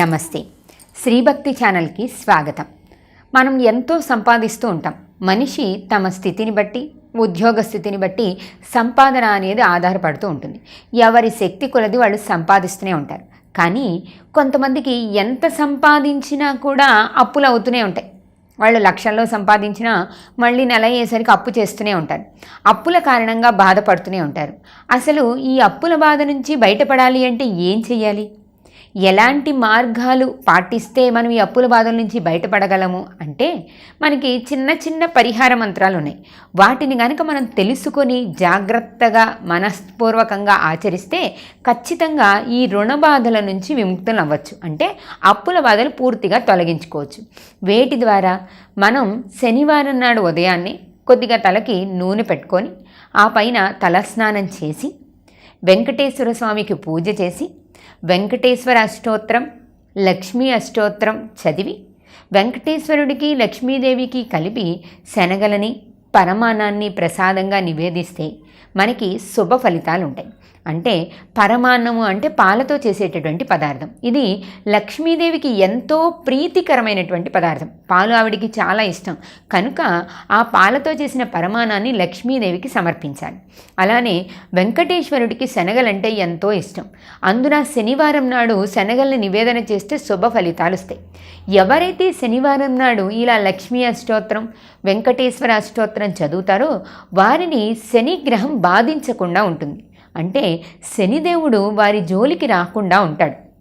నమస్తే. శ్రీభక్తి ఛానల్కి స్వాగతం. మనం ఎంతో సంపాదిస్తూ ఉంటాం. మనిషి తమ స్థితిని బట్టి ఉద్యోగ స్థితిని బట్టి సంపాదన అనేది ఆధారపడుతూ ఉంటుంది. ఎవరి శక్తి కొలది వాళ్ళు సంపాదిస్తూనే ఉంటారు. కానీ కొంతమందికి ఎంత సంపాదించినా కూడా అప్పులు అవుతూనే ఉంటాయి. వాళ్ళు లక్షల్లో సంపాదించినా మళ్ళీ నెల అయ్యేసరికి అప్పు చేస్తూనే ఉంటారు. అప్పుల కారణంగా బాధపడుతూనే ఉంటారు. అసలు ఈ అప్పుల బాధ నుంచి బయటపడాలి అంటే ఏం చెయ్యాలి? ఎలాంటి మార్గాలు పాటిస్తే మనం ఈ అప్పుల బాధల నుంచి బయటపడగలము? అంటే మనకి చిన్న చిన్న పరిహార మంత్రాలు ఉన్నాయి. వాటిని కనుక మనం తెలుసుకొని జాగ్రత్తగా మనస్పూర్వకంగా ఆచరిస్తే ఖచ్చితంగా ఈ రుణ బాధల నుంచి విముక్తులు అవ్వచ్చు. అంటే అప్పుల బాధలు పూర్తిగా తొలగించుకోవచ్చు. వేటి ద్వారా మనం శనివారం నాడు ఉదయాన్నే కొద్దిగా తలకి నూనె పెట్టుకొని ఆ పైన తలస్నానం చేసి వెంకటేశ్వర స్వామికి పూజ చేసి వెంకటేశ్వర అష్టోత్తరం లక్ష్మీ అష్టోత్తరం చదివి వెంకటేశ్వరుడికి లక్ష్మీదేవికి కలిపి శనగలని పరమానాన్ని ప్రసాదంగా నివేదిస్తే మనకి శుభ ఫలితాలు ఉంటాయి అంటే పరమాన్నము అంటే పాలతో చేసేటటువంటి పదార్థం. ఇది లక్ష్మీదేవికి ఎంతో ప్రీతికరమైనటువంటి పదార్థం. పాలు ఆవిడికి చాలా ఇష్టం. కనుక ఆ పాలతో చేసిన పరమాణాన్ని లక్ష్మీదేవికి సమర్పించాలి. అలానే వెంకటేశ్వరుడికి శనగలంటే ఎంతో ఇష్టం. అందున శనివారం నాడు శనగల్ని నివేదన చేస్తే శుభ ఫలితాలు వస్తాయి. ఎవరైతే శనివారం నాడు ఇలా లక్ష్మీ అష్టోత్తరం వెంకటేశ్వర అష్టోత్తరం చదువుతారో వారిని శని గ్రహం బాధించకుండా ఉంటుంది. అంటే శనిదేవుడు వారి జోలికి రాకుండా ఉంటాడు.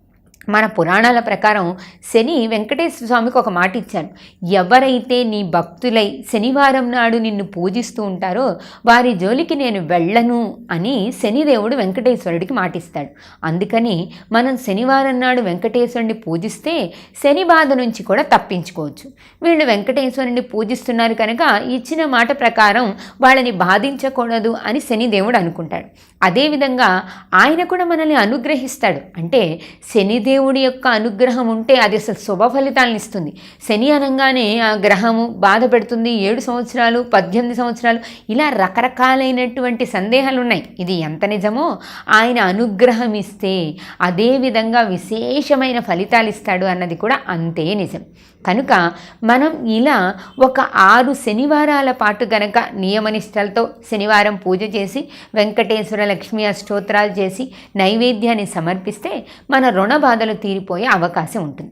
మన పురాణాల ప్రకారం శని వెంకటేశ్వర స్వామికి ఒక మాట ఇచ్చాడు. ఎవరైతే నీ భక్తులై శనివారం నాడు నిన్ను పూజిస్తూ ఉంటారో వారి జోలికి నేను వెళ్ళను అని శనిదేవుడు వెంకటేశ్వరుడికి మాటిస్తాడు. అందుకని మనం శనివారం నాడు వెంకటేశ్వరుడిని పూజిస్తే శని బాధ నుంచి కూడా తప్పించుకోవచ్చు. వీళ్ళు వెంకటేశ్వరుని పూజిస్తున్నారు కనుక ఇచ్చిన మాట ప్రకారం వాళ్ళని బాధించకూడదు అని శనిదేవుడు అనుకుంటాడు. అదేవిధంగా ఆయన కూడా మనల్ని అనుగ్రహిస్తాడు. అంటే శనిదేవుడు యొక్క అనుగ్రహం ఉంటే అది అసలు శుభ ఫలితాలను ఇస్తుంది. శని అనగానే ఆ గ్రహము బాధ పెడుతుంది. ఏడు సంవత్సరాలు పద్దెనిమిది సంవత్సరాలు ఇలా రకరకాలైనటువంటి సందేహాలు ఉన్నాయి. ఇది ఎంత నిజమో ఆయన అనుగ్రహం ఇస్తే అదే విధంగా విశేషమైన ఫలితాలు ఇస్తాడు అన్నది కూడా అంతే నిజం. కనుక మనం ఇలా ఒక ఆరు శనివారాల పాటు గనక నియమనిష్టలతో శనివారం పూజ చేసి వెంకటేశ్వర లక్ష్మీ అష్టోత్తరాలు చేసి నైవేద్యాన్ని సమర్పిస్తే మన రుణ బాధలు తీరిపోయే అవకాశం ఉంటుంది.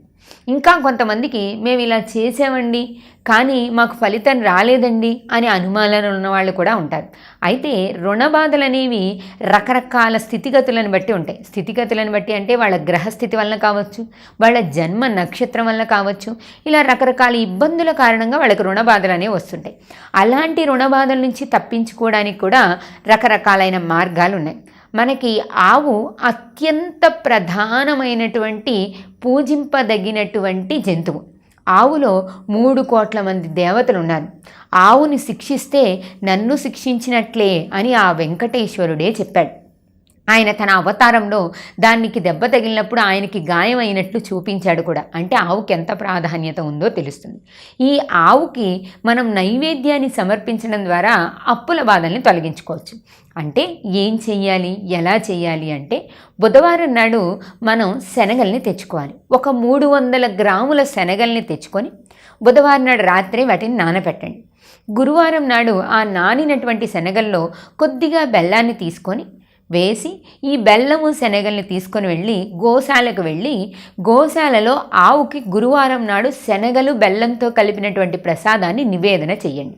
ఇంకా కొంతమందికి మేము ఇలా చేసామండి కానీ మాకు ఫలితం రాలేదండి అని అనుమానాలు ఉన్న వాళ్ళు కూడా ఉంటారు. అయితే రుణ బాధలు అనేవి రకరకాల స్థితిగతులను బట్టి ఉంటాయి. స్థితిగతులను బట్టి అంటే వాళ్ళ గ్రహస్థితి వలన కావచ్చు వాళ్ళ జన్మ నక్షత్రం వలన కావచ్చు ఇలా రకరకాల ఇబ్బందుల కారణంగా వాళ్ళకి రుణ బాధలు అనేవి వస్తుంటాయి. అలాంటి రుణ బాధల నుంచి తప్పించుకోవడానికి కూడా రకరకాలైన మార్గాలు ఉన్నాయి. మనకి ఆవు అత్యంత ప్రధానమైనటువంటి పూజింపదగినటువంటి జంతువు. ఆవులో మూడు కోట్ల మంది దేవతలు ఉన్నారు ఆవుని శిక్షిస్తే నన్ను శిక్షించినట్లే అని ఆ వెంకటేశ్వరుడే చెప్పాడు. ఆయన తన అవతారంలో దానికి దెబ్బ తగిలినప్పుడు ఆయనకి గాయం అయినట్లు చూపించాడు కూడా. అంటే ఆవుకి ఎంత ప్రాధాన్యత ఉందో తెలుస్తుంది. ఈ ఆవుకి మనం నైవేద్యాన్ని సమర్పించడం ద్వారా అప్పుల బాధల్ని తొలగించుకోవచ్చు. అంటే ఏం చెయ్యాలి? ఎలా చేయాలి అంటే బుధవారం నాడు మనం శనగల్ని తెచ్చుకోవాలి. ఒక మూడు వందల గ్రాముల శనగల్ని తెచ్చుకొని బుధవారం నాడు రాత్రి వాటిని నానబెట్టండి గురువారం నాడు ఆ నానినటువంటి శనగల్లో కొద్దిగా బెల్లాన్ని తీసుకొని వేసి ఈ బెల్లము శనగల్ని తీసుకొని వెళ్ళి గోశాలకు వెళ్ళి గోశాలలో ఆవుకి గురువారం నాడు శనగలు బెల్లంతో కలిపినటువంటి ప్రసాదాన్ని నివేదన చేయండి.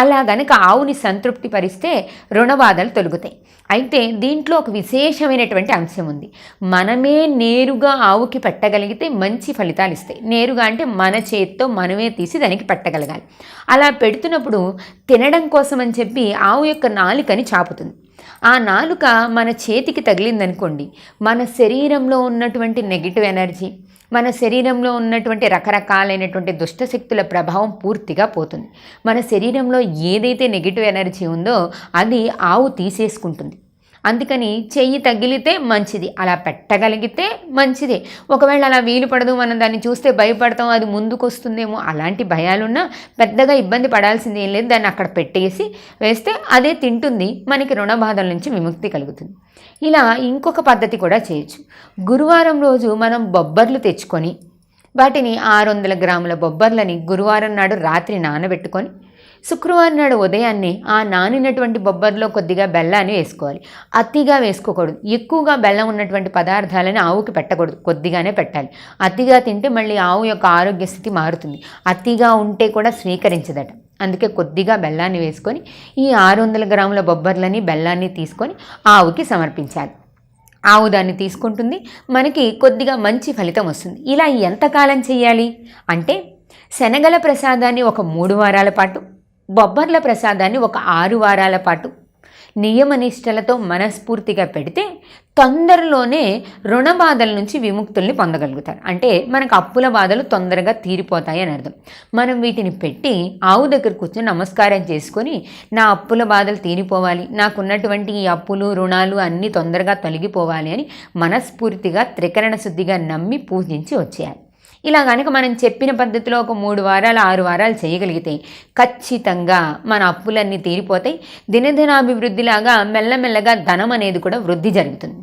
అలా గనక ఆవుని సంతృప్తి పరిస్తే రుణబాధలు తొలుగుతాయి. అయితే దీంట్లో ఒక విశేషమైనటువంటి అంశం ఉంది. మనమే నేరుగా ఆవుకి పెట్టగలిగితే మంచి ఫలితాలు ఇస్తాయి. నేరుగా అంటే మన చేతితో మనమే తీసి దానికి పెట్టగలగాలి. అలా పెడుతున్నప్పుడు తినడం కోసం అని చెప్పి ఆవు యొక్క నాలుకని చాపుతుంది. ఆ నాలుక మన చేతికి తగిలిందనుకోండి మన శరీరంలో ఉన్నటువంటి నెగిటివ్ ఎనర్జీ మన శరీరంలో ఉన్నటువంటి రకరకాలైనటువంటి దుష్టశక్తుల ప్రభావం పూర్తిగా పోతుంది. మన శరీరంలో ఏదైతే నెగిటివ్ ఎనర్జీ ఉందో అది ఆవు తీసేసుకుంటుంది. అందుకని చెయ్యి తగిలితే మంచిది అలా పెట్టగలిగితే మంచిదే. ఒకవేళ అలా వీలు పడదు మనం దాన్ని చూస్తే భయపడతాం అది ముందుకు వస్తుందేమో అలాంటి భయాలున్నా పెద్దగా ఇబ్బంది పడాల్సింది ఏం లేదు దాన్ని అక్కడ పెట్టేసి వేస్తే అదే తింటుంది మనకి రుణ బాధల నుంచి విముక్తి కలుగుతుంది. ఇలా ఇంకొక పద్ధతి కూడా చేయొచ్చు. గురువారం రోజు మనం బొబ్బర్లు తెచ్చుకొని వాటిని ఆరు వందల గ్రాముల బొబ్బర్లని గురువారం నాడు రాత్రి నానబెట్టుకొని శుక్రవారం నాడు ఉదయాన్నే ఆ నానినటువంటి బొబ్బర్లో కొద్దిగా బెల్లాన్ని వేసుకోవాలి. అతిగా వేసుకోకూడదు. ఎక్కువగా బెల్లం ఉన్నటువంటి పదార్థాలను ఆవుకి పెట్టకూడదు. కొద్దిగానే పెట్టాలి. అతిగా తింటే మళ్ళీ ఆవు యొక్క ఆరోగ్య స్థితి మారుతుంది. అతిగా ఉంటే కూడా స్వీకరించదట. అందుకే కొద్దిగా బెల్లాన్ని వేసుకొని ఈ ఆరు వందల గ్రాముల బొబ్బర్లని బెల్లాన్ని తీసుకొని ఆవుకి సమర్పించాలి. ఆవు దాన్ని తీసుకుంటుంది. మనకి కొద్దిగా మంచి ఫలితం వస్తుంది. ఇలా ఎంతకాలం చేయాలి? అంటే శనగల ప్రసాదాన్ని ఒక మూడు వారాల పాటు బొబ్బర్ల ప్రసాదాన్ని ఒక ఆరు వారాల పాటు నియమనిష్టలతో మనస్ఫూర్తిగా పెడితే తొందరలోనే రుణ బాధల నుంచి విముక్తుల్ని పొందగలుగుతారు. అంటే మనకు అప్పుల బాధలు తొందరగా తీరిపోతాయి అని అర్థం. మనం వీటిని పెట్టి ఆవు దగ్గర కూర్చొని నమస్కారం చేసుకొని నా అప్పుల బాధలు తీరిపోవాలి నాకున్నటువంటి ఈ అప్పులు రుణాలు అన్నీ తొందరగా తొలగిపోవాలి అని మనస్ఫూర్తిగా త్రికరణ శుద్ధిగా నమ్మి పూజించి వచ్చేయాలి. ఇలా కనుక మనం చెప్పిన పద్ధతిలో ఒక మూడు వారాలు ఆరు వారాలు చేయగలిగితే ఖచ్చితంగా మన అప్పులన్నీ తీరిపోతాయి. దినదినాభివృద్ధిలాగా మెల్లమెల్లగా ధనం అనేది కూడా వృద్ధి జరుగుతుంది.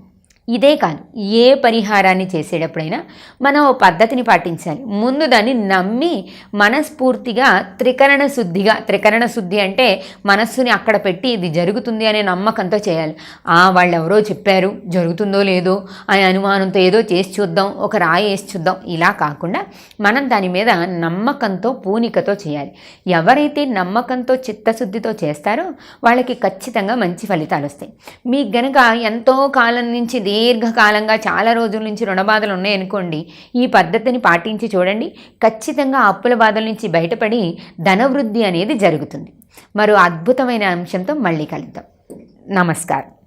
ఇదే కాదు ఏ పరిహారాన్ని చేసేటప్పుడైనా మనం ఓ పద్ధతిని పాటించాలి. ముందు దాన్ని నమ్మి మనస్ఫూర్తిగా త్రికరణ శుద్ధిగా త్రికరణ శుద్ధి అంటే మనస్సుని అక్కడ పెట్టి ఇది జరుగుతుంది అనే నమ్మకంతో చేయాలి. ఆ వాళ్ళు ఎవరో చెప్పారు జరుగుతుందో లేదో అనే అనుమానంతో ఏదో చేసి చూద్దాం ఒక రాయి వేసి చూద్దాం. ఇలా కాకుండా మనం దాని మీద నమ్మకంతో పూనికతో చేయాలి. ఎవరైతే నమ్మకంతో చిత్తశుద్ధితో చేస్తారో వాళ్ళకి ఖచ్చితంగా మంచి ఫలితాలు వస్తాయి. మీకు గనక ఎంతో కాలం నుంచి దీర్ఘకాలంగా చాలా రోజుల నుంచి రుణ బాధలు ఉన్నాయనుకోండి ఈ పద్ధతిని పాటించి చూడండి. ఖచ్చితంగా అప్పుల బాధల నుంచి బయటపడి ధనవృద్ధి అనేది జరుగుతుంది. మరో అద్భుతమైన అంశంతో మళ్ళీ కలుద్దాం. నమస్కారం.